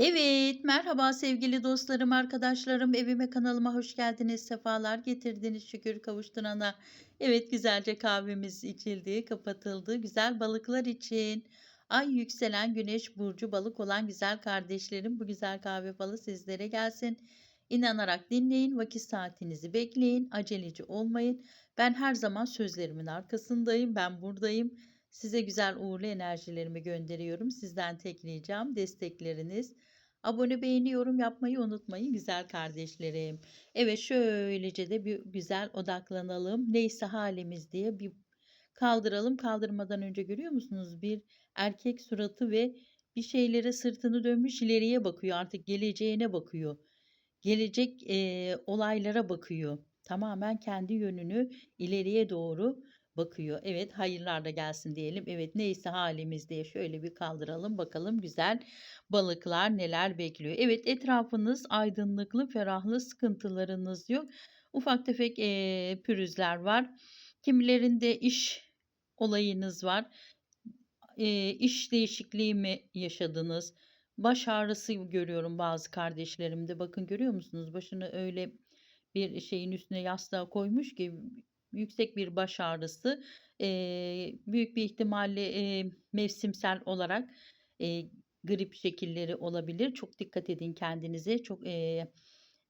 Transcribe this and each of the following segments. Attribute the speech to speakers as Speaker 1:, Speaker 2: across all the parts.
Speaker 1: Evet, merhaba sevgili dostlarım, arkadaşlarım. Evime, kanalıma hoş geldiniz. Sefalar getirdiniz şükür kavuşturana. Evet, güzelce kahvemiz içildi, kapatıldı. Güzel balıklar için. Ay yükselen güneş burcu balık olan güzel kardeşlerim bu güzel kahve falı sizlere gelsin. İnanarak dinleyin, vakit saatinizi bekleyin, aceleci olmayın. Ben her zaman sözlerimin arkasındayım, ben buradayım. Size güzel uğurlu enerjilerimi gönderiyorum. Sizden tek ricam destekleriniz. Abone, beğeni, yorum yapmayı unutmayın güzel kardeşlerim. Evet şöylece de bir güzel odaklanalım. Neyse halimiz diye bir kaldıralım. Kaldırmadan önce görüyor musunuz? Bir erkek suratı ve bir şeylere sırtını dönmüş ileriye bakıyor. Artık geleceğine bakıyor. Gelecek eee, olaylara bakıyor. Tamamen kendi yönünü ileriye doğru bakıyor. Evet hayırlar da gelsin diyelim. Evet neyse halimiz diye şöyle bir kaldıralım bakalım güzel balıklar neler bekliyor. Evet etrafınız aydınlıklı, ferahlı, sıkıntılarınız yok. Ufak tefek eee, pürüzler var. Kimilerinde iş olayınız var. Eee, iş değişikliği mi yaşadınız? Baş ağrısı görüyorum bazı kardeşlerimde. Bakın görüyor musunuz? Başını öyle bir şeyin üstüne yastığa koymuş ki yüksek bir baş ağrısı. Eee, büyük bir ihtimalle eee, mevsimsel olarak eee, grip şekilleri olabilir. Çok dikkat edin kendinize. Çok eee,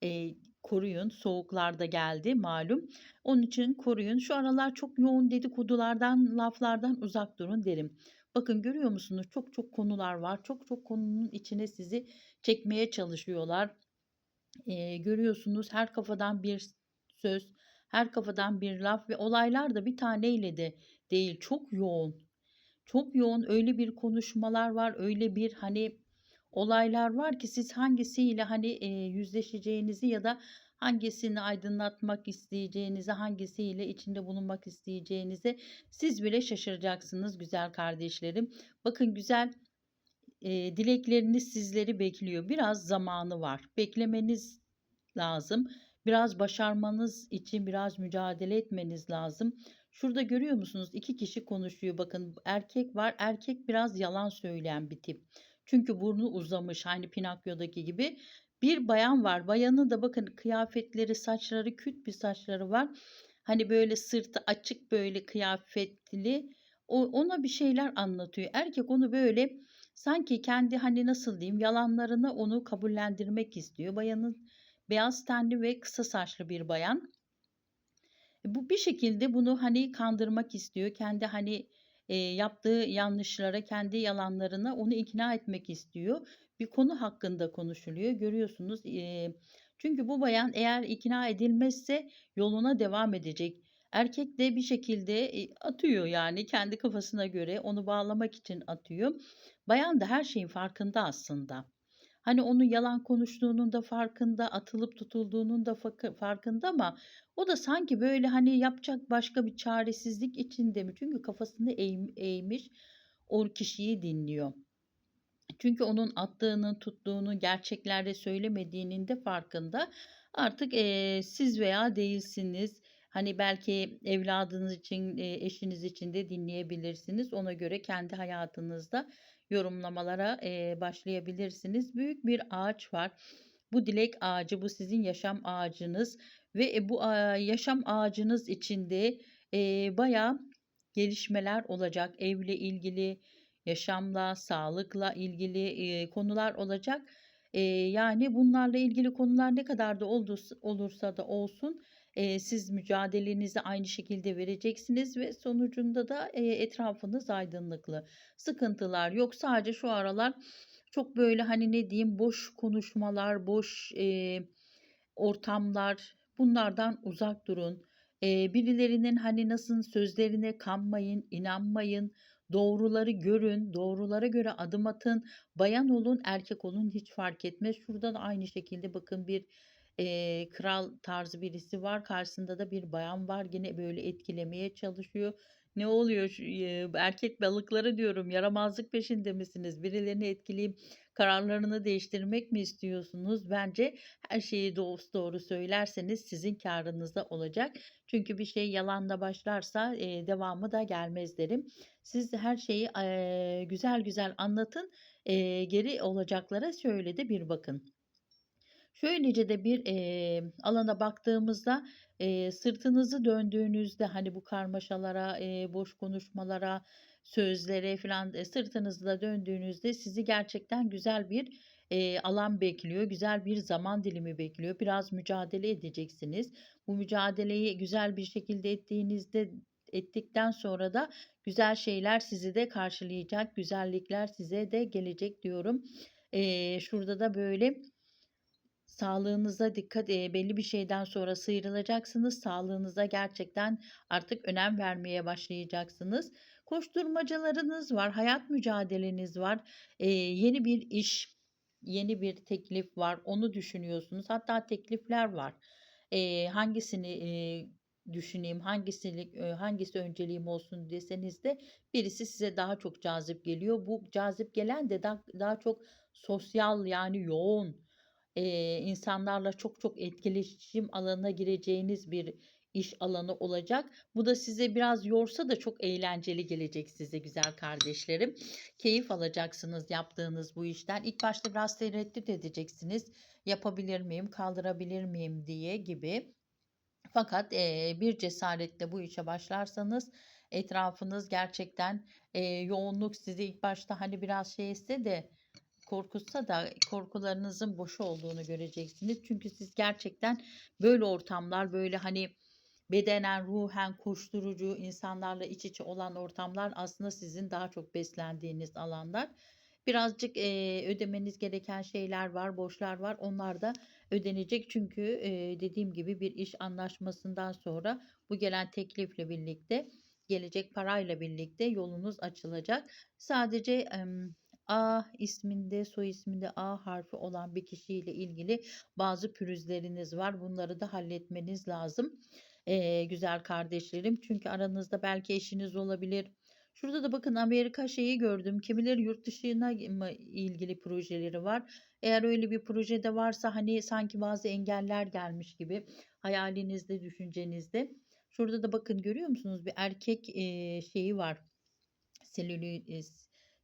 Speaker 1: eee, koruyun. Soğuklar da geldi malum. Onun için koruyun. Şu aralar çok yoğun dedikodulardan, laflardan uzak durun derim. Bakın görüyor musunuz? Çok çok konular var. Çok çok konunun içine sizi çekmeye çalışıyorlar. Eee, görüyorsunuz her kafadan bir söz, her kafadan bir laf ve olaylar da bir taneyle de değil. Çok yoğun. Çok yoğun öyle bir konuşmalar var, öyle bir hani olaylar var ki siz hangisiyle hani eee, yüzleşeceğinizi ya da hangisini aydınlatmak isteyeceğinizi, hangisiyle içinde bulunmak isteyeceğinizi siz bile şaşıracaksınız güzel kardeşlerim. Bakın güzel eee, dilekleriniz sizleri bekliyor. Biraz zamanı var. Beklemeniz lazım. Biraz başarmanız için biraz mücadele etmeniz lazım. Şurada görüyor musunuz? İki kişi konuşuyor. Bakın erkek var. Erkek biraz yalan söyleyen bir tip. Çünkü burnu uzamış hani Pinokyo'daki gibi. Bir bayan var. Bayanın da bakın kıyafetleri, saçları, küt bir saçları var. Hani böyle sırtı açık böyle kıyafetli. O, ona bir şeyler anlatıyor. Erkek onu böyle sanki kendi hani nasıl diyeyim yalanlarına onu kabullendirmek istiyor. Bayanın beyaz tenli ve kısa saçlı bir bayan. E, Bu bir şekilde bunu hani kandırmak istiyor. Kendi hani e, yaptığı yanlışlara, kendi yalanlarına onu ikna etmek istiyor. Bir konu hakkında konuşuluyor. Görüyorsunuz. e, çünkü bu bayan eğer ikna edilmezse yoluna devam edecek. Erkek de bir şekilde e, atıyor yani kendi kafasına göre onu bağlamak için atıyor. Bayan da her şeyin farkında aslında. Hani onun yalan konuştuğunun da farkında, atılıp tutulduğunun da farkında ama o da sanki böyle hani yapacak başka bir çaresizlik içinde mi? Çünkü kafasını eğ- eğmiş o kişiyi dinliyor. Çünkü onun attığının, tuttuğunu gerçeklerde söylemediğinin de farkında. Artık eee, siz veya değilsiniz. Hani belki evladınız için, eee, eşiniz için de dinleyebilirsiniz. Ona göre kendi hayatınızda yorumlamalara eee, başlayabilirsiniz. Büyük bir ağaç var. Bu dilek ağacı, bu sizin yaşam ağacınız ve e, bu yaşam ağacınız içinde bayağı gelişmeler olacak. Evle ilgili, yaşamla, sağlıkla ilgili konular olacak. Yani bunlarla ilgili konular ne kadar da olursa da olsun siz mücadelenizi aynı şekilde vereceksiniz ve sonucunda da etrafınız aydınlıklı. Sıkıntılar yok. Sadece şu aralar çok böyle hani ne diyeyim boş konuşmalar, boş ortamlar bunlardan uzak durun. Birilerinin hani nasıl sözlerine kanmayın, inanmayın. Doğruları görün, doğrulara göre adım atın. Bayan olun, erkek olun hiç fark etmez. Şurada da aynı şekilde bakın bir eee, kral tarzı birisi var. Karşısında da bir bayan var. Yine böyle etkilemeye çalışıyor. Ne oluyor? Erkek balıkları diyorum. Yaramazlık peşinde misiniz? Birilerini etkileyip kararlarını değiştirmek mi istiyorsunuz? Bence her şeyi doğru doğru söylerseniz sizin kârınıza olacak. Çünkü bir şey yalanla başlarsa eee, devamı da gelmez derim. Siz her şeyi eee, güzel güzel anlatın. Eee, geri olacaklara şöyle de bir bakın. Şöylece de bir, eee, alana baktığımızda, eee, sırtınızı döndüğünüzde, hani, bu karmaşalara, eee, boş konuşmalara, sözlere filan, eee, sırtınızı da döndüğünüzde sizi gerçekten güzel bir, eee, alan bekliyor, güzel bir zaman dilimi bekliyor. Biraz mücadele edeceksiniz. Bu mücadeleyi güzel bir şekilde ettiğinizde ettikten sonra da güzel şeyler sizi de karşılayacak, güzellikler size de gelecek diyorum. Eee, şurada da böyle Sağlığınıza dikkat eee, belli bir şeyden sonra sıyrılacaksınız. Sağlığınıza gerçekten artık önem vermeye başlayacaksınız. Koşturmacalarınız var, hayat mücadeleniz var. Eee, yeni bir iş, yeni bir teklif var. Onu düşünüyorsunuz. Hatta teklifler var. Eee, hangisini, eee, düşüneyim, hangisini, hangisi önceliğim olsun deseniz de birisi size daha çok cazip geliyor. Bu cazip gelen de da daha çok sosyal yani yoğun, Eee, insanlarla çok çok etkileşim alanına gireceğiniz bir iş alanı olacak. Bu da size biraz yorsa da çok eğlenceli gelecek size güzel kardeşlerim. Keyif alacaksınız yaptığınız bu işten. İlk başta biraz tereddüt edeceksiniz. Yapabilir miyim, kaldırabilir miyim diye gibi. Fakat eee, bir cesaretle bu işe başlarsanız etrafınız gerçekten eee, yoğunluk sizi ilk başta hani biraz şey etse de korkutsa da korkularınızın boşu olduğunu göreceksiniz. Çünkü siz gerçekten böyle ortamlar, böyle hani bedenen, ruhen koşturucu, insanlarla iç içe olan ortamlar aslında sizin daha çok beslendiğiniz alanlar. Birazcık eee, ödemeniz gereken şeyler var, borçlar var. Onlar da ödenecek. Çünkü eee, dediğim gibi bir iş anlaşmasından sonra bu gelen teklifle birlikte gelecek parayla birlikte yolunuz açılacak. Sadece em, A isminde, soy isminde A harfi olan bir kişiyle ilgili bazı pürüzleriniz var. Bunları da halletmeniz lazım. Eee, güzel kardeşlerim. Çünkü aranızda belki eşiniz olabilir. Şurada da bakın Amerika şeyi gördüm. Kimileri yurt dışına ilgili projeleri var. Eğer öyle bir projede varsa hani sanki bazı engeller gelmiş gibi hayalinizde, düşüncenizde. Şurada da bakın görüyor musunuz? Bir erkek eee, şeyi var. Selüli,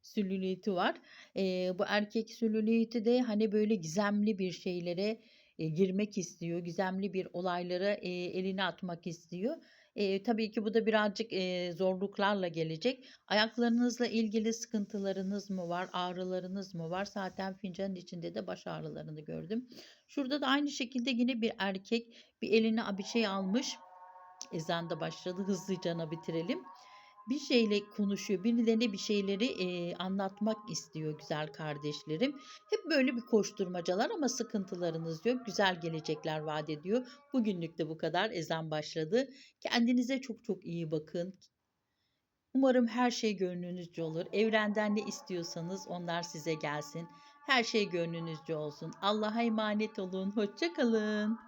Speaker 1: sülüliti var. Eee, bu erkek sülüliti de hani böyle gizemli bir şeylere e, girmek istiyor. Gizemli bir olaylara e, elini atmak istiyor. E, tabii ki bu da birazcık e, zorluklarla gelecek. Ayaklarınızla ilgili sıkıntılarınız mı var? Ağrılarınız mı var? Zaten fincanın içinde de baş ağrılarını gördüm. Şurada da aynı şekilde yine bir erkek bir eline bir şey almış. Ezan da başladı. Hızlıca bitirelim bir şeyle konuşuyor. Birilerine bir şeyleri e, anlatmak istiyor güzel kardeşlerim. Hep böyle bir koşturmacalar ama sıkıntılarınız yok. Güzel gelecekler vaat ediyor. Bugünlük de bu kadar. Ezan başladı. Kendinize çok çok iyi bakın. Umarım her şey gönlünüzce olur. Evrenden ne istiyorsanız onlar size gelsin. Her şey gönlünüzce olsun. Allah'a emanet olun. Hoşçakalın.